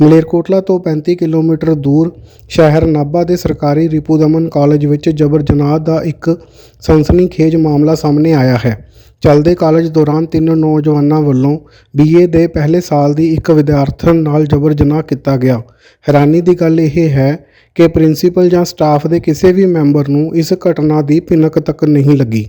ਮਲੇਰਕੋਟਲਾ ਤੋਂ 35 ਕਿਲੋਮੀਟਰ ਦੂਰ ਸ਼ਹਿਰ ਨਾਭਾ ਦੇ ਸਰਕਾਰੀ ਰਿਪੁਦਮਨ ਕਾਲਜ ਵਿੱਚ ਜਬਰ ਜਨਾਹ ਦਾ ਇੱਕ ਸਨਸਨੀਖੇਜ਼ ਮਾਮਲਾ ਸਾਹਮਣੇ ਆਇਆ ਹੈ। ਚੱਲਦੇ ਕਾਲਜ ਦੌਰਾਨ ਤਿੰਨ ਨੌਜਵਾਨਾਂ ਵੱਲੋਂ ਬੀਏ ਦੇ ਪਹਿਲੇ ਸਾਲ ਦੀ ਇੱਕ ਵਿਦਿਆਰਥਣ ਨਾਲ ਜਬਰ ਜਨਾਹ ਕੀਤਾ ਗਿਆ। ਹੈਰਾਨੀ ਦੀ ਗੱਲ ਇਹ ਹੈ ਕਿ ਪ੍ਰਿੰਸੀਪਲ ਜਾਂ ਸਟਾਫ ਦੇ ਕਿਸੇ ਵੀ ਮੈਂਬਰ ਨੂੰ ਇਸ ਘਟਨਾ ਦੀ ਭਿਨਕ ਤੱਕ ਨਹੀਂ ਲੱਗੀ।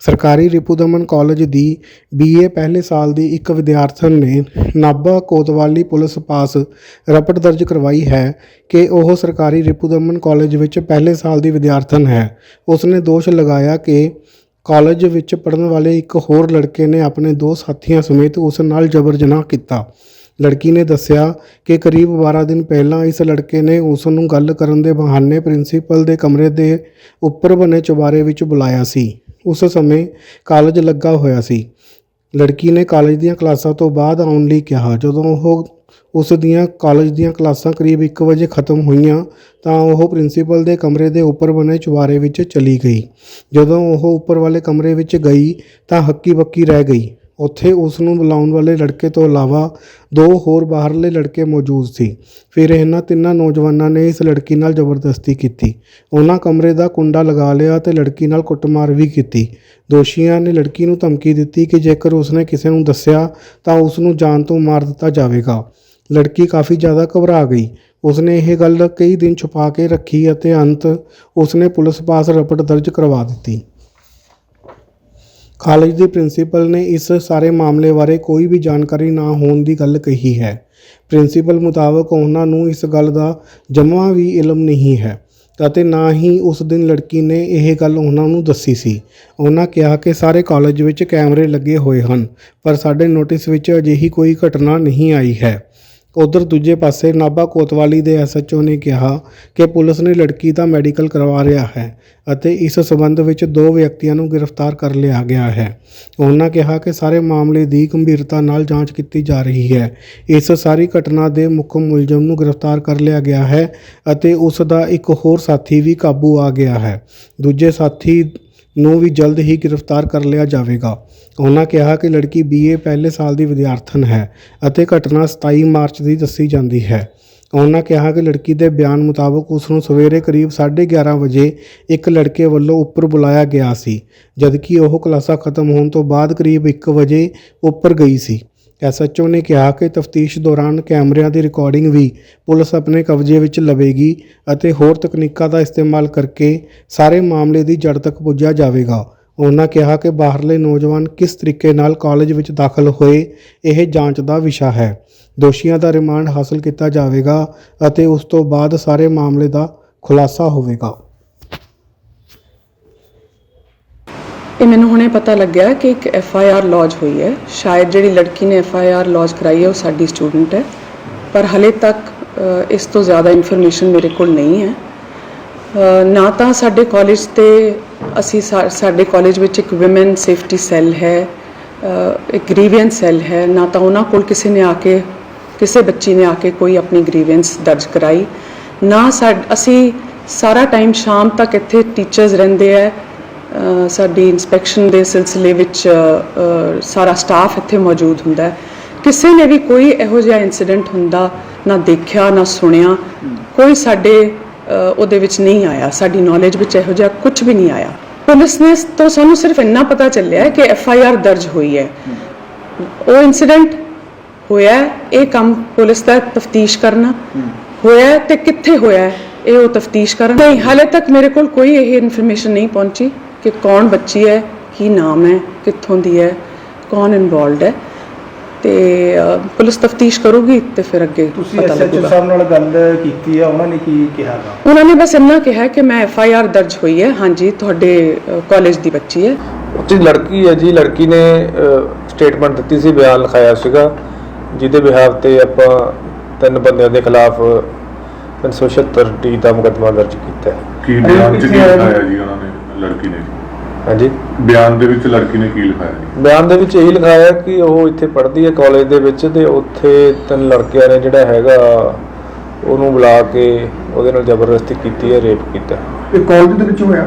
ਸਰਕਾਰੀ ਰਿਪੁਦਮਨ ਕਾਲਜ ਦੀ ਬੀਏ ਪਹਿਲੇ ਸਾਲ ਦੀ ਇੱਕ ਵਿਦਿਆਰਥਣ ਨੇ ਨਾਭਾ ਕੋਤਵਾਲੀ ਪੁਲਿਸ ਪਾਸ ਰਪਟ ਦਰਜ ਕਰਵਾਈ ਹੈ ਕਿ ਉਹ ਸਰਕਾਰੀ ਰਿਪੁਦਮਨ ਕਾਲਜ ਵਿੱਚ ਪਹਿਲੇ ਸਾਲ ਦੀ ਵਿਦਿਆਰਥਣ ਹੈ। ਉਸਨੇ ਦੋਸ਼ ਲਗਾਇਆ ਕਿ ਕਾਲਜ ਵਿੱਚ ਪੜ੍ਹਨ ਵਾਲੇ ਇੱਕ ਹੋਰ ਲੜਕੇ ਨੇ ਆਪਣੇ ਦੋ ਸਾਥੀਆਂ ਸਮੇਤ ਉਸ ਨਾਲ ਜਬਰ ਜਨਾਹ ਕੀਤਾ। ਲੜਕੀ ਨੇ ਦੱਸਿਆ ਕਿ ਕਰੀਬ 12 ਦਿਨ ਪਹਿਲਾਂ ਇਸ ਲੜਕੇ ਨੇ ਉਸ ਨੂੰ ਗੱਲ ਕਰਨ ਦੇ ਬਹਾਨੇ ਪ੍ਰਿੰਸੀਪਲ ਦੇ ਕਮਰੇ ਦੇ ਉੱਪਰ ਬਣੇ ਚੁਬਾਰੇ ਵਿੱਚ ਬੁਲਾਇਆ ਸੀ। ਉਸ ਸਮੇਂ ਕਾਲਜ ਲੱਗਾ ਹੋਇਆ ਸੀ। ਲੜਕੀ ਨੇ ਕਾਲਜ ਦੀਆਂ ਕਲਾਸਾਂ ਤੋਂ ਬਾਅਦ ਆਉਣ ਲਈ ਕਿਹਾ। ਜਦੋਂ ਉਹ ਉਸ ਦੀਆਂ ਕਾਲਜ ਦੀਆਂ ਕਲਾਸਾਂ ਕਰੀਬ 1 ਵਜੇ ਖਤਮ ਹੋਈਆਂ ਤਾਂ ਉਹ ਪ੍ਰਿੰਸੀਪਲ ਦੇ ਕਮਰੇ ਦੇ ਉੱਪਰ ਬਣੇ ਚੁਬਾਰੇ ਵਿੱਚ ਚਲੀ ਗਈ। ਜਦੋਂ ਉਹ ਉੱਪਰ ਵਾਲੇ ਕਮਰੇ ਵਿੱਚ ਗਈ ਤਾਂ ਹੱਕੀ ਬੱਕੀ ਰਹਿ ਗਈ। ਉੱਥੇ ਉਸ ਨੂੰ ਬੁਲਾਉਣ ਵਾਲੇ ਲੜਕੇ ਤੋਂ ਇਲਾਵਾ ਦੋ ਹੋਰ ਬਾਹਰਲੇ ਲੜਕੇ ਮੌਜੂਦ ਸੀ। ਫਿਰ ਇਹਨਾਂ ਤਿੰਨਾਂ ਨੌਜਵਾਨਾਂ ਨੇ ਇਸ ਲੜਕੀ ਨਾਲ ਜ਼ਬਰਦਸਤੀ ਕੀਤੀ। ਉਹਨਾਂ ਕਮਰੇ ਦਾ ਕੁੰਡਾ ਲਗਾ ਲਿਆ ਤੇ ਲੜਕੀ ਨਾਲ ਕੁੱਟਮਾਰ ਵੀ ਕੀਤੀ। ਦੋਸ਼ੀਆਂ ਨੇ ਲੜਕੀ ਨੂੰ ਧਮਕੀ ਦਿੱਤੀ ਕਿ ਜੇਕਰ ਉਸਨੇ ਕਿਸੇ ਨੂੰ ਦੱਸਿਆ ਤਾਂ ਉਸ ਨੂੰ ਜਾਨ ਤੋਂ ਮਾਰ ਦਿੱਤਾ ਜਾਵੇਗਾ। ਲੜਕੀ ਕਾਫੀ ਜ਼ਿਆਦਾ ਘਬਰਾ ਗਈ। ਉਸਨੇ ਇਹ ਗੱਲ ਕਈ ਦਿਨ ਛੁਪਾ ਕੇ ਰੱਖੀ ਅਤੇ ਅੰਤ ਉਸਨੇ ਪੁਲਿਸ ਪਾਸ ਰਪਟ ਦਰਜ ਕਰਵਾ ਦਿੱਤੀ। ਕਾਲਜ ਦੀ ਪ੍ਰਿੰਸੀਪਲ ਨੇ ਇਸ ਸਾਰੇ ਮਾਮਲੇ ਬਾਰੇ ਕੋਈ ਵੀ ਜਾਣਕਾਰੀ ਨਾ ਹੋਣ ਦੀ ਗੱਲ ਕਹੀ ਹੈ। ਪ੍ਰਿੰਸੀਪਲ ਮੁਤਾਬਕ ਉਹਨਾਂ ਨੂੰ ਇਸ ਗੱਲ ਦਾ ਜਮਾਂ ਵੀ ਇਲਮ ਨਹੀਂ ਹੈ ਅਤੇ ਨਾ ਹੀ ਉਸ ਦਿਨ ਲੜਕੀ ਨੇ ਇਹ ਗੱਲ ਉਹਨਾਂ ਨੂੰ ਦੱਸੀ ਸੀ। ਉਹਨਾਂ ਕਿਹਾ ਕਿ ਸਾਰੇ ਕਾਲਜ ਵਿੱਚ ਕੈਮਰੇ ਲੱਗੇ ਹੋਏ ਹਨ, ਪਰ ਸਾਡੇ ਨੋਟਿਸ ਵਿੱਚ ਅਜਿਹੀ ਕੋਈ ਘਟਨਾ ਨਹੀਂ ਆਈ ਹੈ। ਉਧਰ ਦੂਜੇ ਪਾਸੇ ਨਾਭਾ ਕੋਤਵਾਲੀ ਦੇ ਐਸਐਚਓ ਨੇ ਕਿਹਾ ਕਿ ਪੁਲਿਸ ਨੇ ਲੜਕੀ ਦਾ ਮੈਡੀਕਲ ਕਰਵਾ ਰਿਹਾ ਹੈ ਅਤੇ ਇਸ ਸਬੰਧ ਵਿੱਚ ਦੋ ਵਿਅਕਤੀਆਂ ਨੂੰ ਗ੍ਰਿਫਤਾਰ ਕਰ ਲਿਆ ਗਿਆ ਹੈ। ਉਹਨਾਂ ਕਿਹਾ ਕਿ ਸਾਰੇ ਮਾਮਲੇ ਦੀ ਗੰਭੀਰਤਾ ਨਾਲ ਜਾਂਚ ਕੀਤੀ ਜਾ ਰਹੀ ਹੈ। ਇਸ ਸਾਰੀ ਘਟਨਾ ਦੇ ਮੁੱਖ ਮੁਲਜ਼ਮ ਨੂੰ ਗ੍ਰਿਫਤਾਰ ਕਰ ਲਿਆ ਗਿਆ ਹੈ ਅਤੇ ਉਸ ਦਾ ਇੱਕ ਹੋਰ ਸਾਥੀ ਵੀ ਕਾਬੂ ਆ ਗਿਆ ਹੈ। ਦੂਜੇ ਸਾਥੀ ਨੂੰ ਵੀ ਜਲਦ ਹੀ ਗ੍ਰਿਫਤਾਰ ਕਰ ਲਿਆ ਜਾਵੇਗਾ। ਉਹਨਾਂ ਕਿਹਾ ਕਿ ਲੜਕੀ ਬੀਏ ਪਹਿਲੇ ਸਾਲ ਦੀ ਵਿਦਿਆਰਥਣ ਹੈ ਅਤੇ ਘਟਨਾ 27 ਮਾਰਚ ਦੀ ਦੱਸੀ ਜਾਂਦੀ ਹੈ। ਉਹਨਾਂ ਕਿਹਾ ਕਿ ਲੜਕੀ ਦੇ ਬਿਆਨ ਮੁਤਾਬਕ ਉਸ ਨੂੰ ਸਵੇਰੇ ਕਰੀਬ 11:30 ਵਜੇ ਇੱਕ ਲੜਕੇ ਵੱਲੋਂ ਉੱਪਰ ਬੁਲਾਇਆ ਗਿਆ ਸੀ, ਜਦਕਿ ਉਹ ਕਲਾਸਾਂ ਖਤਮ ਹੋਣ ਤੋਂ ਬਾਅਦ ਕਰੀਬ 1 ਵਜੇ ਉੱਪਰ ਗਈ ਸੀ। ਐਸਐਚਓ ਨੇ ਕਿਹਾ ਕਿ ਤਫਤੀਸ਼ ਦੌਰਾਨ ਕੈਮਰਿਆਂ ਦੀ ਰਿਕਾਰਡਿੰਗ ਵੀ ਪੁਲਿਸ ਆਪਣੇ ਕਬਜ਼ੇ ਵਿੱਚ ਲਵੇਗੀ ਅਤੇ ਹੋਰ ਤਕਨੀਕਾਂ ਦਾ ਇਸਤੇਮਾਲ ਕਰਕੇ ਸਾਰੇ ਮਾਮਲੇ ਦੀ ਜੜ ਤੱਕ ਪੁੱਜਿਆ ਜਾਵੇਗਾ। ਉਹਨਾਂ ਕਿਹਾ ਕਿ ਬਾਹਰਲੇ ਨੌਜਵਾਨ ਕਿਸ ਤਰੀਕੇ ਨਾਲ ਕਾਲਜ ਵਿੱਚ ਦਾਖਲ ਹੋਏ, ਇਹ ਜਾਂਚ ਦਾ ਵਿਸ਼ਾ ਹੈ। ਦੋਸ਼ੀਆਂ ਦਾ ਰਿਮਾਂਡ ਹਾਸਲ ਕੀਤਾ ਜਾਵੇਗਾ ਅਤੇ ਉਸ ਤੋਂ ਬਾਅਦ ਸਾਰੇ ਮਾਮਲੇ ਦਾ ਖੁਲਾਸਾ ਹੋਵੇਗਾ। ਇਹ ਮੈਨੂੰ ਹੁਣੇ ਪਤਾ ਲੱਗਿਆ ਕਿ ਇੱਕ ਐਫ ਆਈ ਆਰ ਲੌਜ ਹੋਈ ਹੈ। ਸ਼ਾਇਦ ਜਿਹੜੀ ਲੜਕੀ ਨੇ ਐਫ ਆਈ ਆਰ ਲੌਜ ਕਰਾਈ ਹੈ, ਉਹ ਸਾਡੀ ਸਟੂਡੈਂਟ ਹੈ। ਪਰ ਹਲੇ ਤੱਕ ਇਸ ਤੋਂ ਜ਼ਿਆਦਾ ਇਨਫੋਰਮੇਸ਼ਨ ਮੇਰੇ ਕੋਲ ਨਹੀਂ ਹੈ। ਨਾ ਤਾਂ ਸਾਡੇ ਕਾਲਜ ਤੇ ਅਸੀਂ ਸਾ- ਸਾਡੇ ਕਾਲਜ ਵਿੱਚ ਇੱਕ ਔਮਨ ਸੇਫਟੀ ਸੈੱਲ ਹੈ ਇੱਕ ਗ੍ਰੀਵੈਂਸ ਸੈੱਲ ਹੈ। ਨਾ ਤਾਂ ਉਹਨਾਂ ਕੋਲ ਕਿਸੇ ਨੇ ਆ ਕੇ, ਕਿਸੇ ਬੱਚੀ ਨੇ ਆ ਕੇ ਕੋਈ ਆਪਣੀ ਗ੍ਰੀਵੈਂਸ ਦਰਜ ਕਰਾਈ। ਨਾ ਸਾਡ- ਅਸੀਂ ਸਾਰਾ ਟਾਈਮ ਸ਼ਾਮ ਤੱਕ ਇੱਥੇ ਟੀਚਰਸ ਰਹਿੰਦੇ ਹੈ। ਸਾਡੀ ਇਨਸਪੈਕਸ਼ਨ ਦੇ ਸਿਲਸਿਲੇ ਵਿੱਚ ਸਾਰਾ ਸਟਾਫ ਇੱਥੇ ਮੌਜੂਦ ਹੁੰਦਾ ਹੈ। ਕਿਸੇ ਨੇ ਵੀ ਕੋਈ ਇਹੋ ਜਿਹਾ ਇਨਸੀਡੈਂਟ ਹੁੰਦਾ, ਨਾ ਦੇਖਿਆ, ਨਾ ਸੁਣਿਆ, ਕੋਈ ਸਾਡੇ ਉਹਦੇ ਵਿੱਚ ਨਹੀਂ ਆਇਆ। ਸਾਡੀ ਨੌਲੇਜ ਵਿੱਚ ਇਹੋ ਜਿਹਾ ਕੁਝ ਵੀ ਨਹੀਂ ਆਇਆ। ਪੁਲਿਸ ਨੇ ਤੋਂ ਸਾਨੂੰ ਸਿਰਫ ਇੰਨਾ ਪਤਾ ਚੱਲਿਆ ਕਿ ਐਫ ਆਈ ਆਰ ਦਰਜ ਹੋਈ ਹੈ। ਉਹ ਇਨਸੀਡੈਂਟ ਹੋਇਆ ਇਹ ਕੰਮ ਪੁਲਿਸ ਦਾ ਤਫਤੀਸ਼ ਕਰਨਾ। ਹੋਇਆ ਹੈ ਤੇ ਕਿੱਥੇ ਹੋਇਆ ਇਹ ਉਹ ਤਫਤੀਸ਼ ਕਰਨ। ਨਹੀਂ, ਹਾਲੇ ਤੱਕ ਮੇਰੇ ਕੋਲ ਕੋਈ ਇਹ ਇਨਫੋਰਮੇਸ਼ਨ ਨਹੀਂ ਪਹੁੰਚੀ। ਕਿ ਕੌਣ ਬੱਚੀ ਹੈ ਕੀ ਨਾਮ ਹੈ ਕਿੱਥੋਂ ਦੀ ਹੈ ਕੌਣ ਇਨਵੋਲਡ ਹੈ। ਤੇ ਪੁਲਿਸ ਤਫਤੀਸ਼ ਕਰੂਗੀ ਤੇ ਫਿਰ ਅੱਗੇ ਤੁਸੀਂ ਪਤਾ ਲੱਗੂਗਾ। ਸਾਹਿਬ ਨਾਲ ਗੱਲ ਕੀਤੀ ਆ ਉਹਨਾਂ ਨੇ ਕੀ ਕਿਹਾ ਗਾ? ਉਹਨਾਂ ਨੇ ਬਸ ਇੰਨਾ ਕਿਹਾ ਕਿ ਮੈਂ ਐਫ ਆਈ ਆਰ ਦਰਜ ਹੋਈ ਹੈ। ਹਾਂਜੀ ਤੁਹਾਡੇ ਕਾਲਜ ਦੀ ਬੱਚੀ ਹੈ। ਉੱਥੇ ਲੜਕੀ ਹੈ ਜੀ ਲੜਕੀ ਨੇ ਸਟੇਟਮੈਂਟ ਦਿੱਤੀ ਸੀ ਬਿਆਨ ਲਿਖਾਇਆ ਸੀਗਾ ਜਿਹਦੇ ਬਿਹਾਵ ਤੇ ਆਪਾਂ ਤਿੰਨ ਬੰਦਿਆਂ ਦੇ ਖਿਲਾਫ 376 ਡੀ ਦਾ ਮੁਕੱਦਮਾ ਦਰਜ ਕੀਤਾ ਹੈ। ਕੀ ਬਿਆਨ ਚ ਕੀ ਲਿਖਾਇਆ ਜੀ ਉਹਨਾਂ ਨੇ ਲੜਕੀ ਨੇ? ਹਾਂਜੀ। ਬਿਆਨ ਦੇ ਵਿੱਚ ਲੜਕੀ ਨੇ ਕੀ ਲਿਖਾਇਆ? ਜੀ ਬਿਆਨ ਦੇ ਵਿੱਚ ਇਹੀ ਲਿਖਾਇਆ ਕਿ ਉਹ ਇੱਥੇ ਪੜ੍ਹਦੀ ਹੈ ਕਾਲਜ ਦੇ ਵਿੱਚ ਤੇ ਉੱਥੇ ਤਿੰਨ ਲੜਕਿਆਂ ਨੇ ਜਿਹੜਾ ਹੈਗਾ ਉਹਨੂੰ ਬੁਲਾ ਕੇ ਉਹਦੇ ਨਾਲ ਜ਼ਬਰਦਸਤੀ ਕੀਤੀ ਹੈ ਰੇਪ ਕੀਤਾ ਇਹ ਕਾਲਜ ਦੇ ਵਿੱਚ ਹੋਇਆ?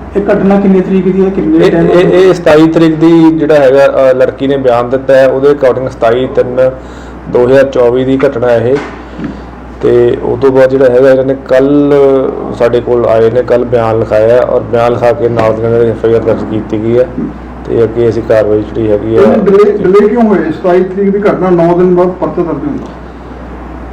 ਇਹ ਘਟਨਾ ਕਿੰਨੇ ਤਰੀਕ ਦੀ ਹੈ ਕਿੰਨੇ ਇਹ ਟਾਈਮ ਇਹ ਇਹ 27 ਤਰੀਕ ਦੀ ਜਿਹੜਾ ਹੈਗਾ ਅ, ਲੜਕੀ ਨੇ ਬਿਆਨ ਦਿੱਤਾ ਹੈ ਉਹਦੇ ਅਕੋਰਡਿੰਗ 27 3 2024 ਦੀ ਘਟਨਾ ਇਹ। ਤੇ ਉਸ ਤੋਂ ਬਾਅਦ ਜਿਹੜਾ ਹੈਗਾ ਇਹਨਾਂ ਨੇ ਕੱਲ ਸਾਡੇ ਕੋਲ ਆਏ ਨੇ ਕੱਲ ਬਿਆਨ ਲਿਖਾਇਆ ਹੈ ਔਰ ਬਿਆਨ ਲਿਖਾ ਕੇ ਨਾਲ ਦੀ ਨਾਲ ਐਫ ਆਈ ਆਰ ਦਰਜ ਕੀਤੀ ਗਈ ਹੈ। ਤੇ ਅੱਗੇ ਅਸੀਂ ਕਾਰਵਾਈ ਜਿਹੜੀ ਹੈਗੀ ਹੈ ਡਿਲੇ ਡਿਲੇ ਕਿਉਂ ਹੋਏ? 27 ਤਰੀਕ ਦੀ ਘਟਨਾ 9 ਦਿਨ ਬਾਅਦ ਪਰਚਾ ਦਰਜ ਹੁੰਦਾ।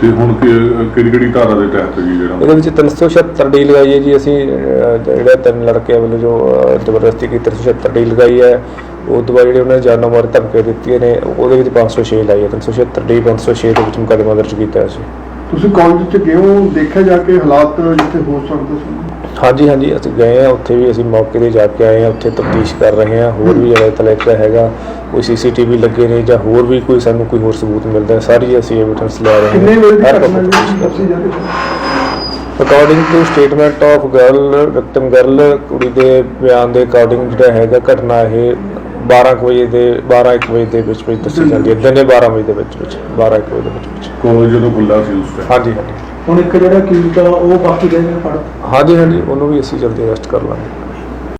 ਤੇ ਹੁਣ ਕਿਹੜੀ ਕਿਹੜੀ ਧਾਰਾ ਦੇ ਤਹਿਤ ਜੀ ਜਿਹੜਾ ਇਹਦੇ ਵਿੱਚ 376 ਡੀ ਲਗਾਈ ਹੈ ਜੀ ਅਸੀਂ ਅਹ, ਜਿਹੜੇ ਤਿੰਨ ਲੜਕਿਆਂ ਵੱਲੋਂ ਜੋ ਅਹ, ਜ਼ਬਰਦਸਤੀ ਕੀਤੀ 376 ਡੀ ਲਗਾਈ ਹੈ ਉਹ ਤੋਂ ਬਾਅਦ ਜਿਹੜੇ ਉਹਨਾਂ ਨੇ ਜਾਨੋਂ ਮਾਰ ਧਮਕੇ ਦਿੱਤੀਆਂ ਨੇ ਉਹਦੇ ਵਿੱਚ 506 ਲਾਈ ਹੈ 376 ਡੀ 506 ਦੇ ਵਿੱਚ ਮੁਕੱਦਮਾ ਦਰਜ ਕੀਤਾ ਹੈ ਅਸੀਂ। ਤੁਸੀਂ ਕਾਲਜ ਚ ਗਏ ਹੋ ਦੇਖਿਆ ਜਾ ਕੇ ਹਾਲਾਤ ਜਿੱਥੇ ਹੋ ਸਕਦੇ ਸਨ ਹਾਂਜੀ ਹਾਂਜੀ ਅਸੀਂ ਗਏ ਆ ਉੱਥੇ ਵੀ ਅਸੀਂ ਮੌਕੇ ਤੇ ਜਾ ਕੇ ਆਏ ਆ ਉੱਥੇ ਤਫਤੀਸ਼ ਕਰ ਰਹੇ ਆ ਹੋਰ ਵੀ ਜਿਹੜਾ ਤਲੇਕਾ ਹੈਗਾ ਕੋਈ ਸੀਸੀਟੀਵੀ ਲੱਗੇ ਨੇ ਜਾਂ ਹੋਰ ਵੀ ਕੋਈ ਸਾਨੂੰ ਕੋਈ ਹੋਰ ਸਬੂਤ ਮਿਲਦਾ ਹੈ, ਸਾਰੀ ਅਸੀਂ ਐਵੀਡੈਂਸ ਲੈ ਰਹੇ ਹਾਂ। ਕਿੰਨੇ ਵੇਲੇ ਦੀ ਘਟਨਾ ਜੀ ਦੱਸੀ ਜਾ ਰਹੀ according to statement of girl victim girl ਕੁੜੀ ਦੇ ਬਿਆਨ ਦੇ ਅਕੋਰਡਿੰਗ ਜਿਹੜਾ ਹੈਗਾ ਘਟਨਾ ਇਹ 12 ਕੁ ਵਜੇ ਦੇ 12 1 ਵਜੇ ਦੇ ਵਿੱਚ ਵਿੱਚ ਦੱਸੀ ਜਾਂਦੀ ਹੈ। ਦਿਨੇ 12 ਵਜੇ ਦੇ ਵਿੱਚ ਵਿੱਚ 12 1 ਵਜੇ ਦੇ ਵਿੱਚ ਵਿੱਚ। ਕਾਲਜ ਜਦੋਂ ਖੁੱਲਾ ਸੀ ਉਸ ਟਾਈਮ ਹਾਂਜੀ ਹਾਂਜੀ। ਹੁਣ ਇੱਕ ਜਿਹੜਾ ਕੀਮਤ ਆ ਉਹ ਬਾਕੀ ਰਹਿ ਗਿਆ ਫੜ। ਹਾਂਜੀ ਹਾਂਜੀ ਉਹਨੂੰ ਵੀ ਅਸੀਂ ਜਲਦੀ ਅਰੈਸਟ ਕਰ ਲਾਂਗੇ।